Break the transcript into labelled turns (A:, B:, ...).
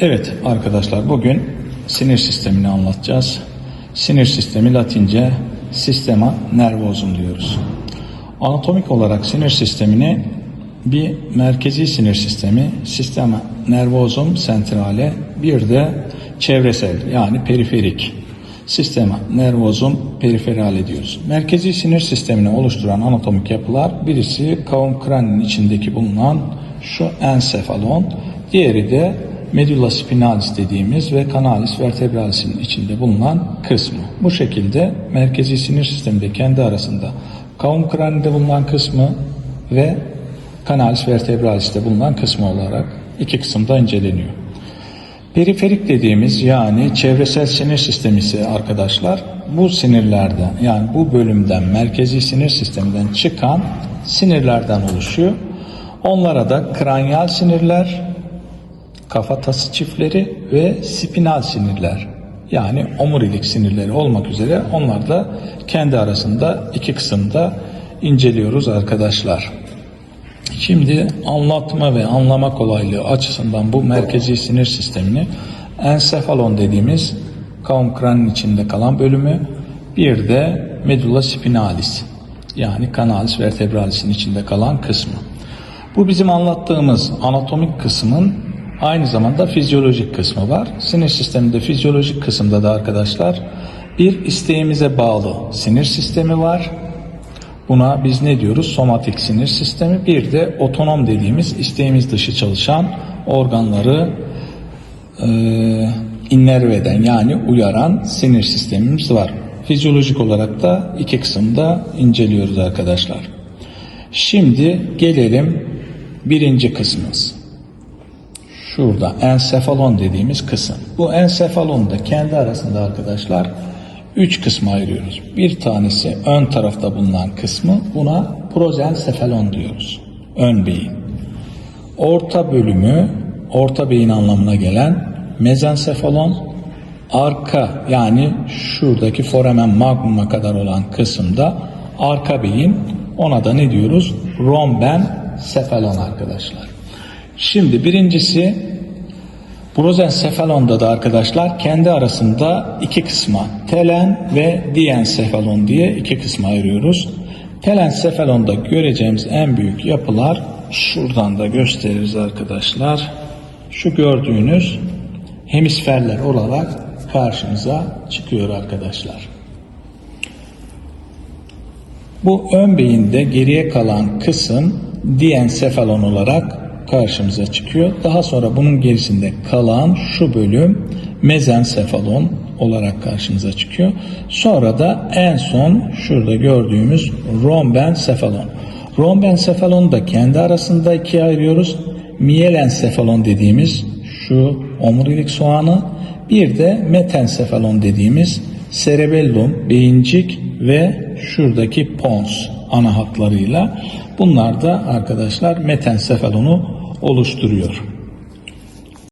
A: Evet arkadaşlar bugün sinir sistemini anlatacağız. Sinir sistemi latince sistema nervosum diyoruz. Anatomik olarak sinir sistemini bir merkezi sinir sistemi, sistema nervosum centrale, bir de çevresel yani periferik sistema nervosum periferale diyoruz. Merkezi sinir sistemini oluşturan anatomik yapılar birisi kaum kraninin içindeki bulunan şu ensefalon, diğeri de medulla spinalis dediğimiz ve canalis vertebralis'in içinde bulunan kısmı. Bu şekilde merkezi sinir sisteminde kendi arasında kaum kranide bulunan kısmı ve canalis vertebralis'te bulunan kısmı olarak iki kısımda inceleniyor. Periferik dediğimiz yani çevresel sinir sistemi ise arkadaşlar bu sinirlerden yani bu bölümden merkezi sinir sisteminden çıkan sinirlerden oluşuyor. Onlara da kranyal sinirler, kafatası çiftleri ve spinal sinirler yani omurilik sinirleri olmak üzere onlar da kendi arasında iki kısımda inceliyoruz arkadaşlar. Şimdi anlatma ve anlama kolaylığı açısından bu merkezi sinir sistemini ensefalon dediğimiz kaum kranın içinde kalan bölümü bir de medulla spinalis yani canalis vertebralis'in içinde kalan kısmı. Bu bizim anlattığımız anatomik kısmın aynı zamanda fizyolojik kısmı var. Sinir sisteminde fizyolojik kısımda da arkadaşlar bir isteğimize bağlı sinir sistemi var. Buna biz ne diyoruz? Somatik sinir sistemi. Bir de otonom dediğimiz isteğimiz dışı çalışan organları e, innerve eden yani uyaran sinir sistemimiz var. Fizyolojik olarak da iki kısımda inceliyoruz arkadaşlar. Şimdi gelelim birinci kısmımız. Şurada ensefalon dediğimiz kısım. Bu ensefalonda kendi arasında arkadaşlar üç kısma ayırıyoruz. Bir tanesi ön tarafta bulunan kısmı buna prozensefalon diyoruz. Ön beyin. Orta bölümü orta beyin anlamına gelen mezensefalon arka yani şuradaki foramen magnum'a kadar olan kısımda arka beyin ona da ne diyoruz? Romben sefalon arkadaşlar. Şimdi birincisi Brozensefalonda da arkadaşlar kendi arasında iki kısma telen ve diensefalon diye iki kısma ayırıyoruz. Telensefalonda göreceğimiz en büyük yapılar şuradan da gösteririz arkadaşlar. Şu gördüğünüz hemisferler olarak karşımıza çıkıyor arkadaşlar. Bu ön beyinde geriye kalan kısım diensefalon olarak karşımıza çıkıyor. Daha sonra bunun gerisinde kalan şu bölüm mezensefalon olarak karşımıza çıkıyor. Sonra da en son şurada gördüğümüz rombensefalon. Rombensefalonu da kendi arasında ikiye ayırıyoruz. Mielensefalon dediğimiz şu omurilik soğanı bir de metensefalon dediğimiz cerebellum, beyincik ve şuradaki pons ana hatlarıyla bunlar da arkadaşlar metensefalonu oluşturuyor.